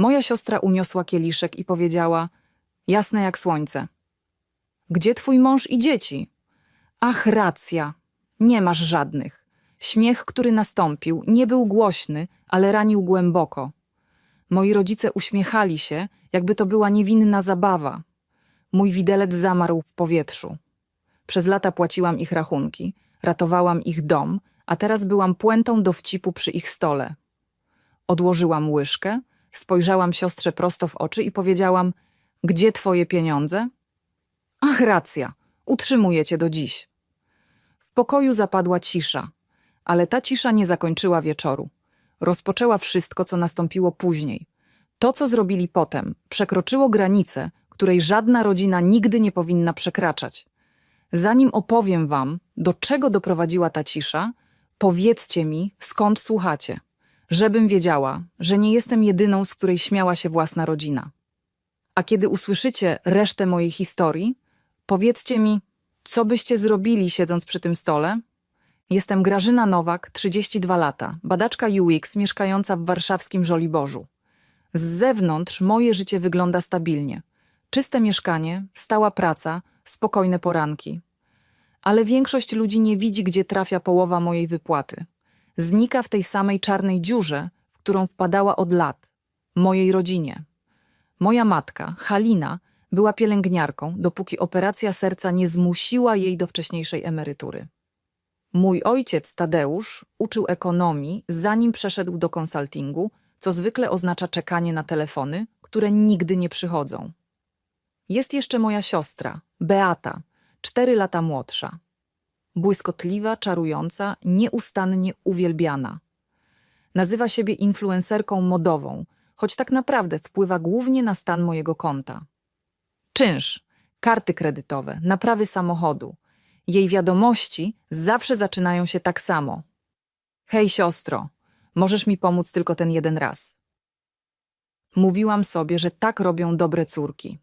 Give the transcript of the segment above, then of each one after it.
Moja siostra uniosła kieliszek i powiedziała: Jasne jak słońce. Gdzie twój mąż i dzieci? Ach, racja. Nie masz żadnych. Śmiech, który nastąpił, nie był głośny, ale ranił głęboko. Moi rodzice uśmiechali się, jakby to była niewinna zabawa. Mój widelec zamarł w powietrzu. Przez lata płaciłam ich rachunki, ratowałam ich dom, a teraz byłam puentą dowcipu przy ich stole. Odłożyłam łyżkę, spojrzałam siostrze prosto w oczy i powiedziałam: Gdzie twoje pieniądze? Ach, racja, utrzymuję cię do dziś. W pokoju zapadła cisza, ale ta cisza nie zakończyła wieczoru. Rozpoczęła wszystko, co nastąpiło później. To, co zrobili potem, przekroczyło granicę, której żadna rodzina nigdy nie powinna przekraczać. Zanim opowiem wam, do czego doprowadziła ta cisza, powiedzcie mi, skąd słuchacie, żebym wiedziała, że nie jestem jedyną, z której śmiała się własna rodzina. A kiedy usłyszycie resztę mojej historii, powiedzcie mi, co byście zrobili siedząc przy tym stole? Jestem Grażyna Nowak, 32 lata, badaczka UX mieszkająca w warszawskim Żoliborzu. Z zewnątrz moje życie wygląda stabilnie. Czyste mieszkanie, stała praca, spokojne poranki. Ale większość ludzi nie widzi, gdzie trafia połowa mojej wypłaty. Znika w tej samej czarnej dziurze, w którą wpadała od lat mojej rodzinie. Moja matka, Halina, była pielęgniarką, dopóki operacja serca nie zmusiła jej do wcześniejszej emerytury. Mój ojciec, Tadeusz, uczył ekonomii, zanim przeszedł do konsultingu, co zwykle oznacza czekanie na telefony, które nigdy nie przychodzą. Jest jeszcze moja siostra, Beata, cztery lata młodsza. Błyskotliwa, czarująca, nieustannie uwielbiana. Nazywa siebie influencerką modową, choć tak naprawdę wpływa głównie na stan mojego konta. Czynsz, karty kredytowe, naprawy samochodu. Jej wiadomości zawsze zaczynają się tak samo. Hej, siostro, możesz mi pomóc tylko ten jeden raz. Mówiłam sobie, że tak robią dobre córki.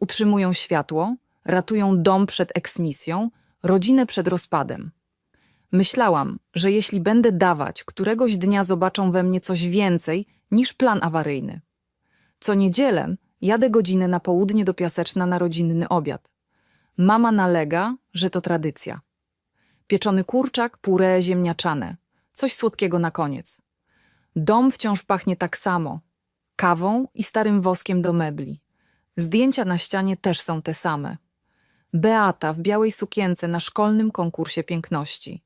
Utrzymują światło, ratują dom przed eksmisją, rodzinę przed rozpadem. Myślałam, że jeśli będę dawać, któregoś dnia zobaczą we mnie coś więcej niż plan awaryjny. Co niedzielę jadę godzinę na południe do Piaseczna na rodzinny obiad. Mama nalega, że to tradycja. Pieczony kurczak, puree ziemniaczane. Coś słodkiego na koniec. Dom wciąż pachnie tak samo. Kawą i starym woskiem do mebli. Zdjęcia na ścianie też są te same. Beata w białej sukience na szkolnym konkursie piękności.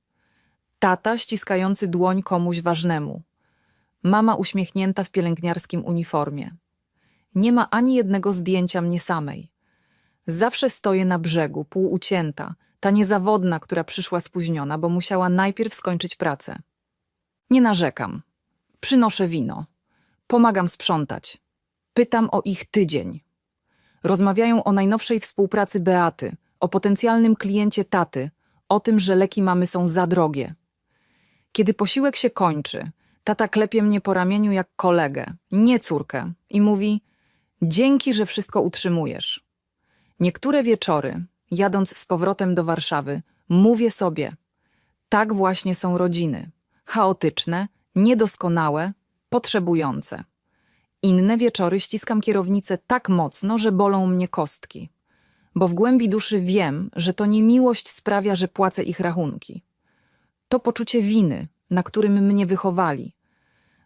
Tata ściskający dłoń komuś ważnemu. Mama uśmiechnięta w pielęgniarskim uniformie. Nie ma ani jednego zdjęcia mnie samej. Zawsze stoję na brzegu, półucięta, ta niezawodna, która przyszła spóźniona, bo musiała najpierw skończyć pracę. Nie narzekam. Przynoszę wino. Pomagam sprzątać. Pytam o ich tydzień. Rozmawiają o najnowszej współpracy Beaty, o potencjalnym kliencie taty, o tym, że leki mamy są za drogie. Kiedy posiłek się kończy, tata klepie mnie po ramieniu jak kolegę, nie córkę, i mówi: Dzięki, że wszystko utrzymujesz. Niektóre wieczory, jadąc z powrotem do Warszawy, mówię sobie: tak właśnie są rodziny chaotyczne, niedoskonałe, potrzebujące. Inne wieczory ściskam kierownicę tak mocno, że bolą mnie kostki. Bo w głębi duszy wiem, że to nie miłość sprawia, że płacę ich rachunki. To poczucie winy, na którym mnie wychowali.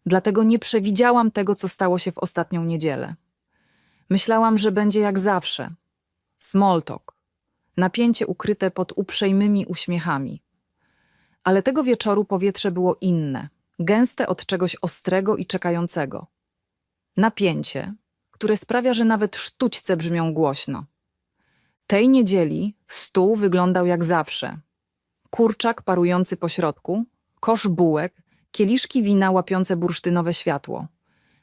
Dlatego nie przewidziałam tego, co stało się w ostatnią niedzielę. Myślałam, że będzie jak zawsze. Small talk. Napięcie ukryte pod uprzejmymi uśmiechami. Ale tego wieczoru powietrze było inne, gęste od czegoś ostrego i czekającego. Napięcie, które sprawia, że nawet sztućce brzmią głośno. Tej niedzieli stół wyglądał jak zawsze. Kurczak parujący po środku, kosz bułek, kieliszki wina łapiące bursztynowe światło.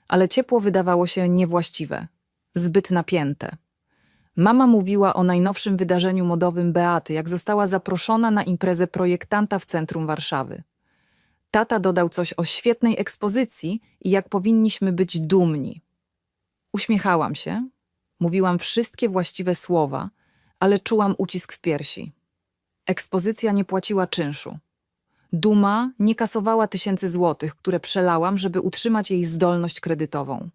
Ale ciepło wydawało się niewłaściwe, zbyt napięte. Mama mówiła o najnowszym wydarzeniu modowym Beaty, jak została zaproszona na imprezę projektanta w centrum Warszawy. Tata dodał coś o świetnej ekspozycji i jak powinniśmy być dumni. Uśmiechałam się, mówiłam wszystkie właściwe słowa, ale czułam ucisk w piersi. Ekspozycja nie płaciła czynszu. Duma nie kasowała tysięcy złotych, które przelałam, żeby utrzymać jej zdolność kredytową.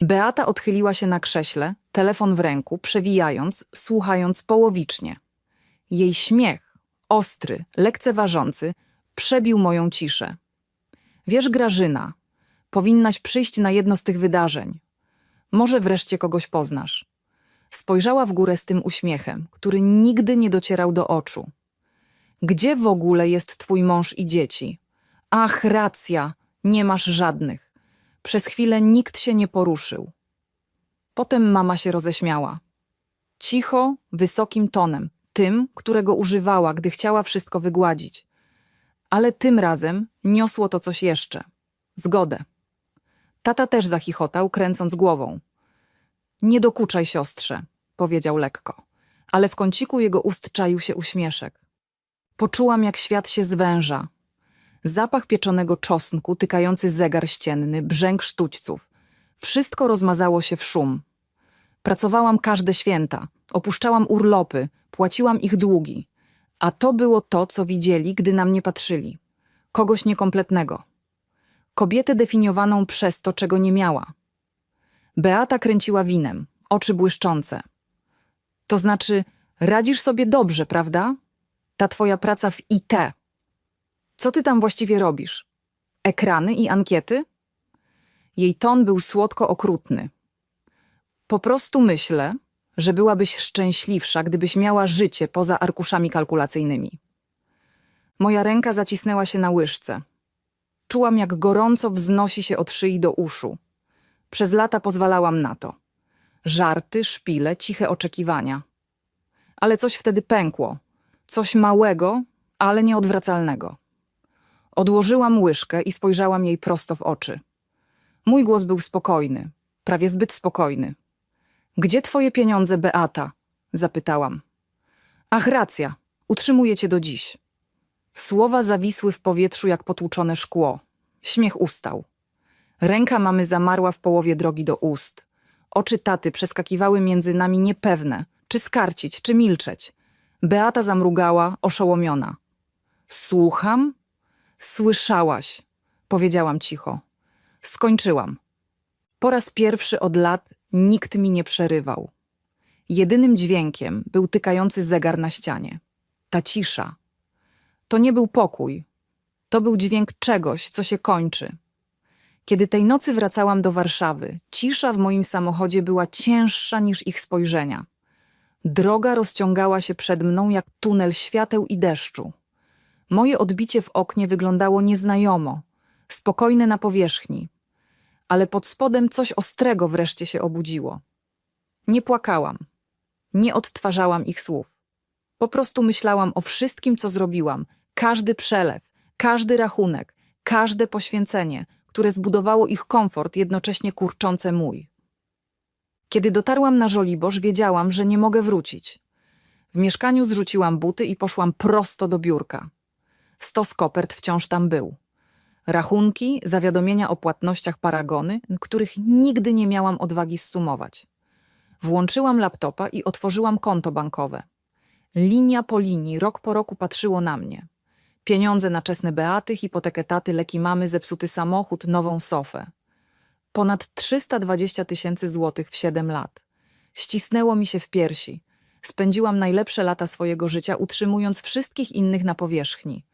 Beata odchyliła się na krześle, telefon w ręku, przewijając, słuchając połowicznie. Jej śmiech, ostry, lekceważący, przebił moją ciszę. Wiesz, Grażyna, powinnaś przyjść na jedno z tych wydarzeń. Może wreszcie kogoś poznasz. Spojrzała w górę z tym uśmiechem, który nigdy nie docierał do oczu. Gdzie w ogóle jest twój mąż i dzieci? Ach, racja, nie masz żadnych. Przez chwilę nikt się nie poruszył. Potem mama się roześmiała. Cicho, wysokim tonem, tym, którego używała, gdy chciała wszystko wygładzić. Ale tym razem niosło to coś jeszcze. Zgodę. Tata też zachichotał, kręcąc głową. Nie dokuczaj siostrze, powiedział lekko, ale w kąciku jego ust czaił się uśmieszek. Poczułam, jak świat się zwęża. Zapach pieczonego czosnku, tykający zegar ścienny, brzęk sztućców. Wszystko rozmazało się w szum. Pracowałam każde święta, opuszczałam urlopy, płaciłam ich długi. A to było to, co widzieli, gdy na mnie patrzyli. Kogoś niekompletnego. Kobietę definiowaną przez to, czego nie miała. Beata kręciła winem, oczy błyszczące. To znaczy, radzisz sobie dobrze, prawda? Ta twoja praca w IT. Co ty tam właściwie robisz? Ekrany i ankiety? Jej ton był słodko okrutny. Po prostu myślę, że byłabyś szczęśliwsza, gdybyś miała życie poza arkuszami kalkulacyjnymi. Moja ręka zacisnęła się na łyżce. Czułam, jak gorąco wznosi się od szyi do uszu. Przez lata pozwalałam na to. Żarty, szpile, ciche oczekiwania. Ale coś wtedy pękło. Coś małego, ale nieodwracalnego. Odłożyłam łyżkę i spojrzałam jej prosto w oczy. Mój głos był spokojny, prawie zbyt spokojny. Gdzie twoje pieniądze, Beata? Zapytałam. Ach, racja, utrzymuję cię do dziś. Słowa zawisły w powietrzu jak potłuczone szkło. Śmiech ustał. Ręka mamy zamarła w połowie drogi do ust. Oczy taty przeskakiwały między nami niepewne, czy skarcić, czy milczeć. Beata zamrugała, oszołomiona. Słucham? Słyszałaś, powiedziałam cicho. Skończyłam. Po raz pierwszy od lat nikt mi nie przerywał. Jedynym dźwiękiem był tykający zegar na ścianie. Ta cisza. To nie był pokój. To był dźwięk czegoś, co się kończy. Kiedy tej nocy wracałam do Warszawy, cisza w moim samochodzie była cięższa niż ich spojrzenia. Droga rozciągała się przed mną jak tunel świateł i deszczu. Moje odbicie w oknie wyglądało nieznajomo, spokojne na powierzchni, ale pod spodem coś ostrego wreszcie się obudziło. Nie płakałam, nie odtwarzałam ich słów. Po prostu myślałam o wszystkim, co zrobiłam, każdy przelew, każdy rachunek, każde poświęcenie, które zbudowało ich komfort, jednocześnie kurczące mój. Kiedy dotarłam na Żoliborz, wiedziałam, że nie mogę wrócić. W mieszkaniu zrzuciłam buty i poszłam prosto do biurka. Stos kopert wciąż tam był. Rachunki, zawiadomienia o płatnościach paragony, których nigdy nie miałam odwagi zsumować. Włączyłam laptopa i otworzyłam konto bankowe. Linia po linii, rok po roku patrzyło na mnie. Pieniądze na czesne beaty, hipotekę taty, leki mamy, zepsuty samochód, nową sofę. Ponad 320 tysięcy złotych w 7 lat. Ścisnęło mi się w piersi. Spędziłam najlepsze lata swojego życia, utrzymując wszystkich innych na powierzchni.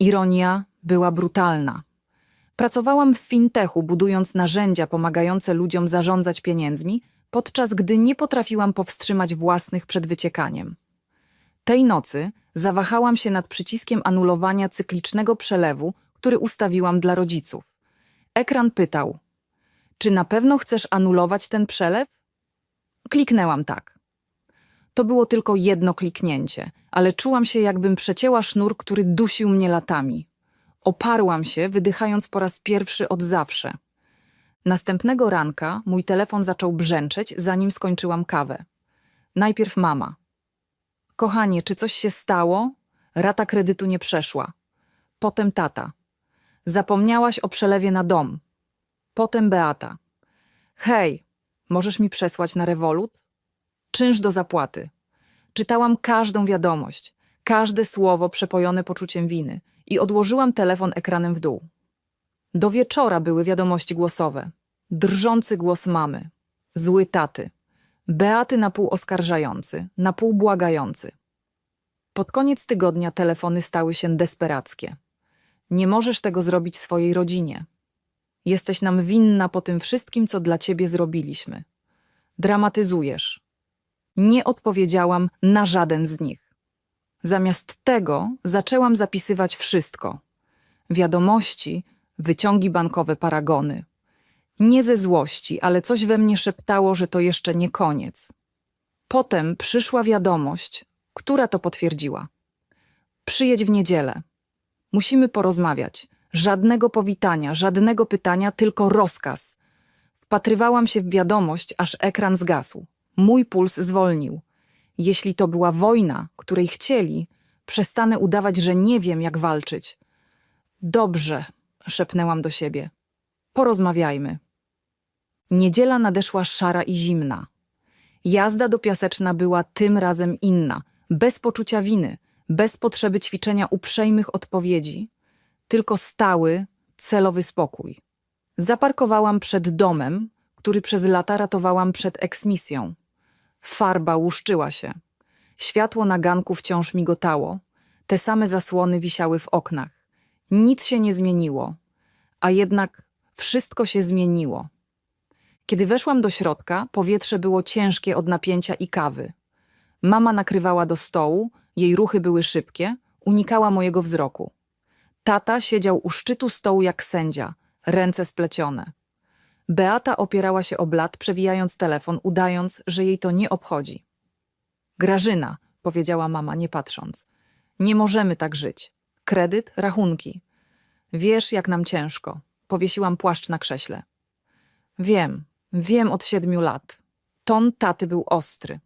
Ironia była brutalna. Pracowałam w fintechu, budując narzędzia pomagające ludziom zarządzać pieniędzmi, podczas gdy nie potrafiłam powstrzymać własnych przed wyciekaniem. Tej nocy zawahałam się nad przyciskiem anulowania cyklicznego przelewu, który ustawiłam dla rodziców. Ekran pytał: Czy na pewno chcesz anulować ten przelew? Kliknęłam tak. To było tylko jedno kliknięcie, ale czułam się, jakbym przecięła sznur, który dusił mnie latami. Oparłam się, wydychając po raz pierwszy od zawsze. Następnego ranka mój telefon zaczął brzęczeć, zanim skończyłam kawę. Najpierw mama. Kochanie, czy coś się stało? Rata kredytu nie przeszła. Potem tata. Zapomniałaś o przelewie na dom. Potem Beata. Hej, możesz mi przesłać na rewolut? Czynsz do zapłaty. Czytałam każdą wiadomość, każde słowo przepojone poczuciem winy i odłożyłam telefon ekranem w dół. Do wieczora były wiadomości głosowe. Drżący głos mamy. Zły taty. Beaty na pół oskarżający, na pół błagający. Pod koniec tygodnia telefony stały się desperackie. Nie możesz tego zrobić swojej rodzinie. Jesteś nam winna po tym wszystkim, co dla ciebie zrobiliśmy. Dramatyzujesz. Nie odpowiedziałam na żaden z nich. Zamiast tego zaczęłam zapisywać wszystko. Wiadomości, wyciągi bankowe, paragony. Nie ze złości, ale coś we mnie szeptało, że to jeszcze nie koniec. Potem przyszła wiadomość, która to potwierdziła. Przyjedź w niedzielę. Musimy porozmawiać. Żadnego powitania, żadnego pytania, tylko rozkaz. Wpatrywałam się w wiadomość, aż ekran zgasł. Mój puls zwolnił. Jeśli to była wojna, której chcieli, przestanę udawać, że nie wiem, jak walczyć. Dobrze, szepnęłam do siebie. Porozmawiajmy. Niedziela nadeszła szara i zimna. Jazda do piaseczna była tym razem inna, bez poczucia winy, bez potrzeby ćwiczenia uprzejmych odpowiedzi, tylko stały, celowy spokój. Zaparkowałam przed domem, który przez lata ratowałam przed eksmisją. Farba łuszczyła się. Światło na ganku wciąż migotało. Te same zasłony wisiały w oknach. Nic się nie zmieniło, a jednak wszystko się zmieniło. Kiedy weszłam do środka, powietrze było ciężkie od napięcia i kawy. Mama nakrywała do stołu, jej ruchy były szybkie, unikała mojego wzroku. Tata siedział u szczytu stołu jak sędzia, ręce splecione. Beata opierała się o blat, przewijając telefon, udając, że jej to nie obchodzi. Grażyna, powiedziała mama, nie patrząc. Nie możemy tak żyć. Kredyt, rachunki. Wiesz, jak nam ciężko. Powiesiłam płaszcz na krześle. Wiem, wiem od siedmiu lat. Ton taty był ostry.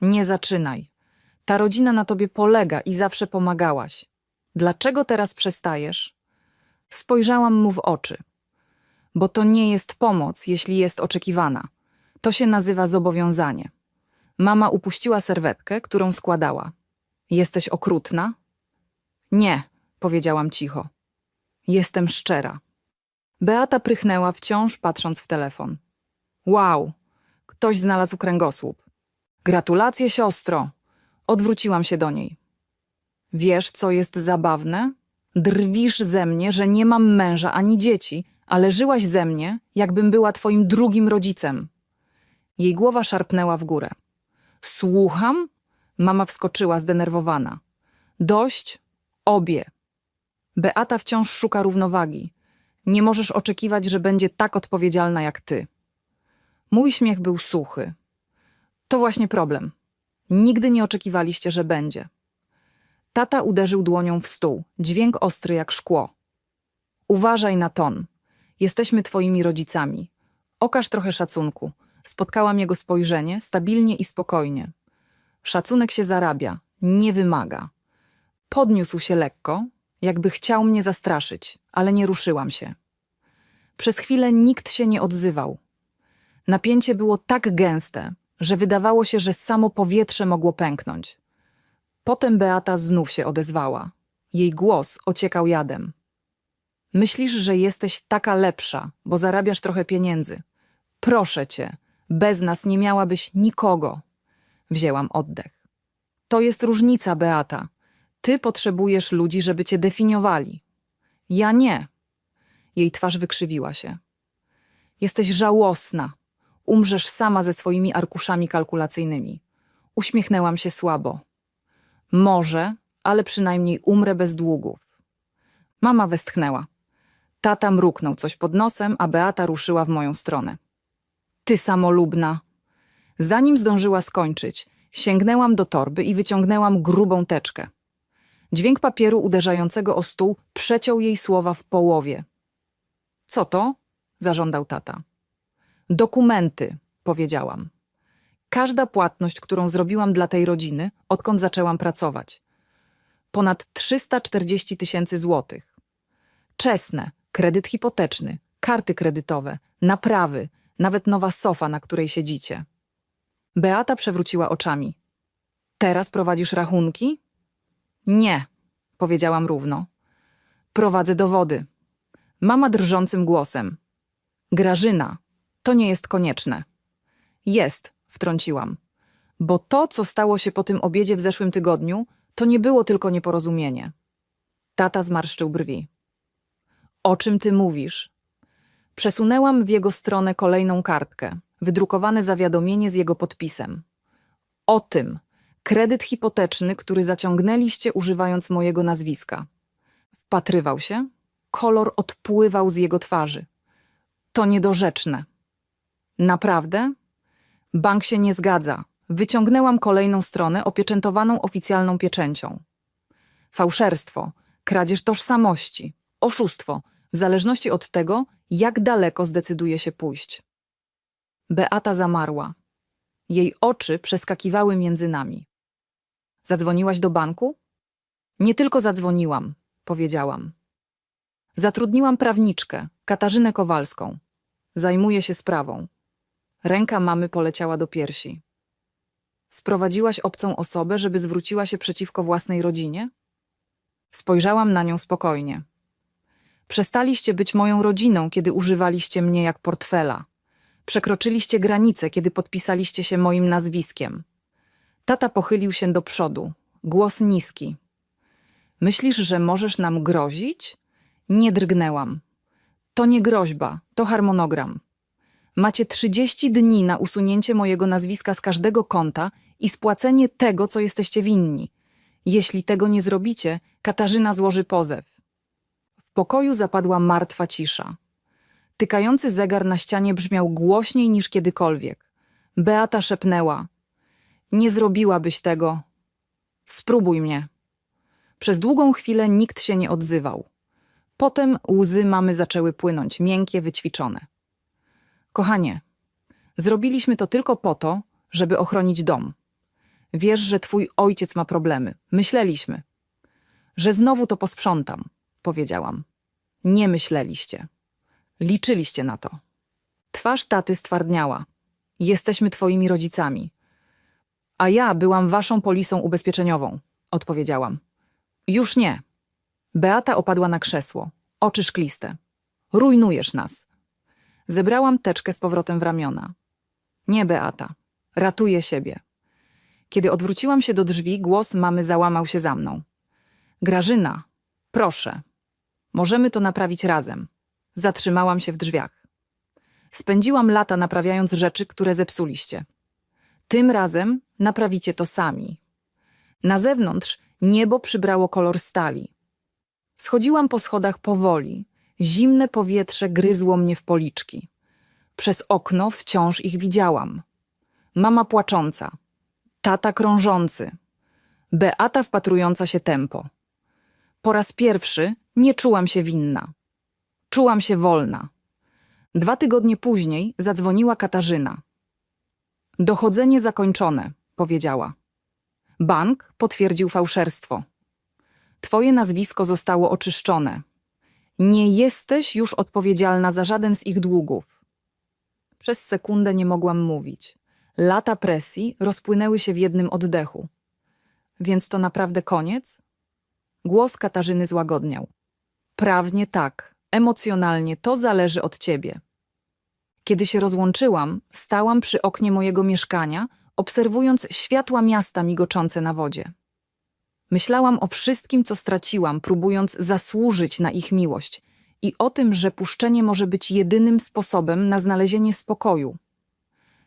Nie zaczynaj. Ta rodzina na tobie polega i zawsze pomagałaś. Dlaczego teraz przestajesz? Spojrzałam mu w oczy. Bo to nie jest pomoc, jeśli jest oczekiwana. To się nazywa zobowiązanie. Mama upuściła serwetkę, którą składała. Jesteś okrutna? Nie, powiedziałam cicho. Jestem szczera. Beata prychnęła wciąż patrząc w telefon. Wow, ktoś znalazł kręgosłup. Gratulacje, siostro. Odwróciłam się do niej. Wiesz, co jest zabawne? Drwisz ze mnie, że nie mam męża ani dzieci, ale żyłaś ze mnie, jakbym była twoim drugim rodzicem. Jej głowa szarpnęła w górę. Słucham? Mama wskoczyła zdenerwowana. Dość, obie. Beata wciąż szuka równowagi. Nie możesz oczekiwać, że będzie tak odpowiedzialna jak ty. Mój śmiech był suchy. To właśnie problem. Nigdy nie oczekiwaliście, że będzie. Tata uderzył dłonią w stół, dźwięk ostry jak szkło. Uważaj na ton. Jesteśmy twoimi rodzicami. Okaż trochę szacunku. Spotkałam jego spojrzenie, stabilnie i spokojnie. Szacunek się zarabia, nie wymaga. Podniósł się lekko, jakby chciał mnie zastraszyć, ale nie ruszyłam się. Przez chwilę nikt się nie odzywał. Napięcie było tak gęste, że wydawało się, że samo powietrze mogło pęknąć. Potem Beata znów się odezwała. Jej głos ociekał jadem. Myślisz, że jesteś taka lepsza, bo zarabiasz trochę pieniędzy. Proszę cię, bez nas nie miałabyś nikogo. Wzięłam oddech. To jest różnica, Beata. Ty potrzebujesz ludzi, żeby cię definiowali. Ja nie. Jej twarz wykrzywiła się. Jesteś żałosna. Umrzesz sama ze swoimi arkuszami kalkulacyjnymi. Uśmiechnęłam się słabo. Może, ale przynajmniej umrę bez długów. Mama westchnęła. Tata mruknął coś pod nosem, a Beata ruszyła w moją stronę. Ty samolubna. Zanim zdążyła skończyć, sięgnęłam do torby i wyciągnęłam grubą teczkę. Dźwięk papieru uderzającego o stół przeciął jej słowa w połowie. Co to? zażądał tata. Dokumenty, powiedziałam. Każda płatność, którą zrobiłam dla tej rodziny, odkąd zaczęłam pracować. Ponad 340 tysięcy złotych. Czesne, kredyt hipoteczny, karty kredytowe, naprawy, nawet nowa sofa, na której siedzicie. Beata przewróciła oczami. Teraz prowadzisz rachunki? Nie, powiedziałam równo. Prowadzę dowody. Mama drżącym głosem. Grażyna, to nie jest konieczne. Jest, wtrąciłam. Bo to, co stało się po tym obiedzie w zeszłym tygodniu, to nie było tylko nieporozumienie. Tata zmarszczył brwi. O czym ty mówisz? Przesunęłam w jego stronę kolejną kartkę, wydrukowane zawiadomienie z jego podpisem. O tym, kredyt hipoteczny, który zaciągnęliście używając mojego nazwiska. Wpatrywał się, kolor odpływał z jego twarzy. To niedorzeczne. Naprawdę? Bank się nie zgadza. Wyciągnęłam kolejną stronę opieczętowaną oficjalną pieczęcią. Fałszerstwo, kradzież tożsamości, oszustwo, w zależności od tego, jak daleko zdecyduje się pójść. Beata zamarła. Jej oczy przeskakiwały między nami. Zadzwoniłaś do banku? Nie tylko zadzwoniłam, powiedziałam. Zatrudniłam prawniczkę, Katarzynę Kowalską. Zajmuje się sprawą. Ręka mamy poleciała do piersi. Sprowadziłaś obcą osobę, żeby zwróciła się przeciwko własnej rodzinie? Spojrzałam na nią spokojnie. Przestaliście być moją rodziną, kiedy używaliście mnie jak portfela. Przekroczyliście granicę, kiedy podpisaliście się moim nazwiskiem. Tata pochylił się do przodu, głos niski. Myślisz, że możesz nam grozić? Nie drgnęłam. To nie groźba, to harmonogram. Macie 30 dni na usunięcie mojego nazwiska z każdego konta i spłacenie tego, co jesteście winni. Jeśli tego nie zrobicie, Katarzyna złoży pozew. Pokoju zapadła martwa cisza. Tykający zegar na ścianie brzmiał głośniej niż kiedykolwiek. Beata szepnęła: Nie zrobiłabyś tego. Spróbuj mnie. Przez długą chwilę nikt się nie odzywał. Potem łzy mamy zaczęły płynąć, miękkie, wyćwiczone. Kochanie, zrobiliśmy to tylko po to, żeby ochronić dom. Wiesz, że twój ojciec ma problemy. Myśleliśmy. Że znowu to posprzątam, powiedziałam. Nie myśleliście. Liczyliście na to. Twarz taty stwardniała. Jesteśmy twoimi rodzicami. A ja byłam waszą polisą ubezpieczeniową, odpowiedziałam. Już nie. Beata opadła na krzesło, oczy szkliste. Rujnujesz nas. Zebrałam teczkę z powrotem w ramiona. Nie, Beata. Ratuję siebie. Kiedy odwróciłam się do drzwi, głos mamy załamał się za mną. Grażyna, proszę. Możemy to naprawić razem. Zatrzymałam się w drzwiach. Spędziłam lata naprawiając rzeczy, które zepsuliście. Tym razem naprawicie to sami. Na zewnątrz niebo przybrało kolor stali. Schodziłam po schodach powoli. Zimne powietrze gryzło mnie w policzki. Przez okno wciąż ich widziałam. Mama płacząca, tata krążący, Beata wpatrująca się tempo. Po raz pierwszy nie czułam się winna. Czułam się wolna. Dwa tygodnie później zadzwoniła Katarzyna. Dochodzenie zakończone, powiedziała. Bank potwierdził fałszerstwo. Twoje nazwisko zostało oczyszczone. Nie jesteś już odpowiedzialna za żaden z ich długów. Przez sekundę nie mogłam mówić. Lata presji rozpłynęły się w jednym oddechu. Więc to naprawdę koniec? Głos Katarzyny złagodniał. Prawnie tak, emocjonalnie to zależy od ciebie. Kiedy się rozłączyłam, stałam przy oknie mojego mieszkania, obserwując światła miasta migoczące na wodzie. Myślałam o wszystkim, co straciłam, próbując zasłużyć na ich miłość i o tym, że puszczenie może być jedynym sposobem na znalezienie spokoju.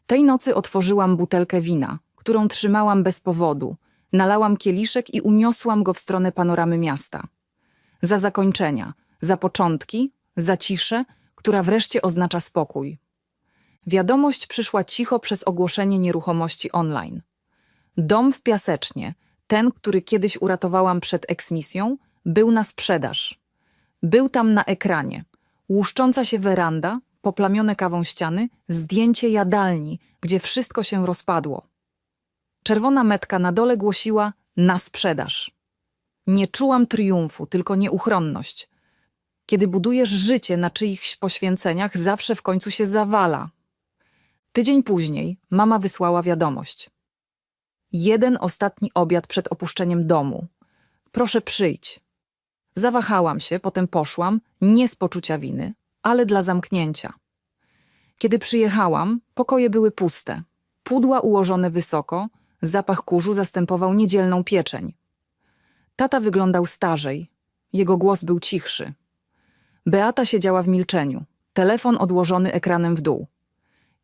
Tej nocy otworzyłam butelkę wina, którą trzymałam bez powodu, nalałam kieliszek i uniosłam go w stronę panoramy miasta. Za zakończenia, za początki, za ciszę, która wreszcie oznacza spokój. Wiadomość przyszła cicho przez ogłoszenie nieruchomości online. Dom w Piasecznie, ten, który kiedyś uratowałam przed eksmisją, był na sprzedaż. Był tam na ekranie. Łuszcząca się weranda, poplamione kawą ściany, zdjęcie jadalni, gdzie wszystko się rozpadło. Czerwona metka na dole głosiła na sprzedaż. Nie czułam triumfu, tylko nieuchronność. Kiedy budujesz życie na czyichś poświęceniach, zawsze w końcu się zawala. Tydzień później mama wysłała wiadomość. Jeden ostatni obiad przed opuszczeniem domu. Proszę przyjdź. Zawahałam się, potem poszłam, nie z poczucia winy, ale dla zamknięcia. Kiedy przyjechałam, pokoje były puste. Pudła ułożone wysoko, zapach kurzu zastępował niedzielną pieczeń. Tata wyglądał starzej, jego głos był cichszy. Beata siedziała w milczeniu, telefon odłożony ekranem w dół.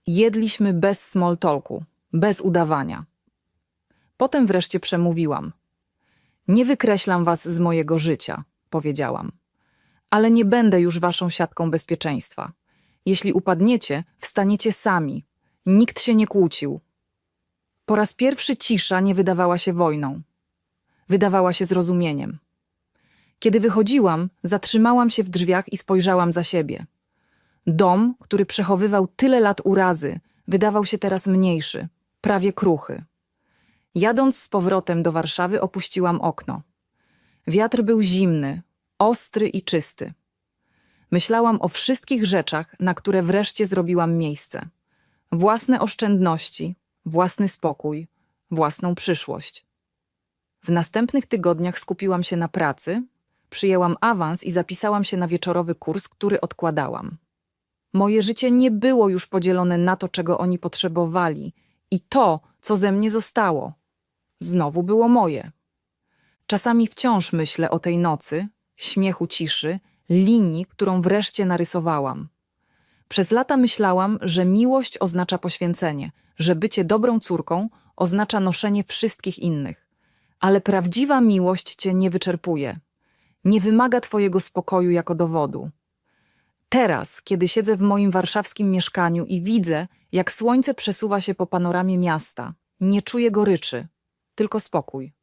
Jedliśmy bez small talku, bez udawania. Potem wreszcie przemówiłam. Nie wykreślam was z mojego życia, powiedziałam. Ale nie będę już waszą siatką bezpieczeństwa. Jeśli upadniecie, wstaniecie sami. Nikt się nie kłócił. Po raz pierwszy cisza nie wydawała się wojną. Wydawała się zrozumieniem. Kiedy wychodziłam, zatrzymałam się w drzwiach i spojrzałam za siebie. Dom, który przechowywał tyle lat urazy, wydawał się teraz mniejszy, prawie kruchy. Jadąc z powrotem do Warszawy, opuściłam okno. Wiatr był zimny, ostry i czysty. Myślałam o wszystkich rzeczach, na które wreszcie zrobiłam miejsce. Własne oszczędności, własny spokój, własną przyszłość. W następnych tygodniach skupiłam się na pracy, przyjęłam awans i zapisałam się na wieczorowy kurs, który odkładałam. Moje życie nie było już podzielone na to, czego oni potrzebowali, i to, co ze mnie zostało. Znowu było moje. Czasami wciąż myślę o tej nocy, śmiechu ciszy, linii, którą wreszcie narysowałam. Przez lata myślałam, że miłość oznacza poświęcenie, że bycie dobrą córką oznacza noszenie wszystkich innych. Ale prawdziwa miłość cię nie wyczerpuje. Nie wymaga twojego spokoju jako dowodu. Teraz, kiedy siedzę w moim warszawskim mieszkaniu i widzę, jak słońce przesuwa się po panoramie miasta, nie czuję goryczy, tylko spokój.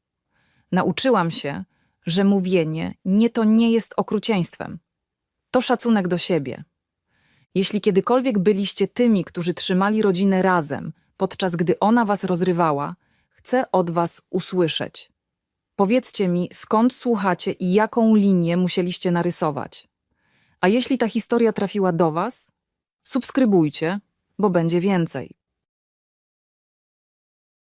Nauczyłam się, że mówienie nie to nie jest okrucieństwem. To szacunek do siebie. Jeśli kiedykolwiek byliście tymi, którzy trzymali rodzinę razem, podczas gdy ona was rozrywała, chcę od was usłyszeć. Powiedzcie mi, skąd słuchacie i jaką linię musieliście narysować. A jeśli ta historia trafiła do was, subskrybujcie, bo będzie więcej.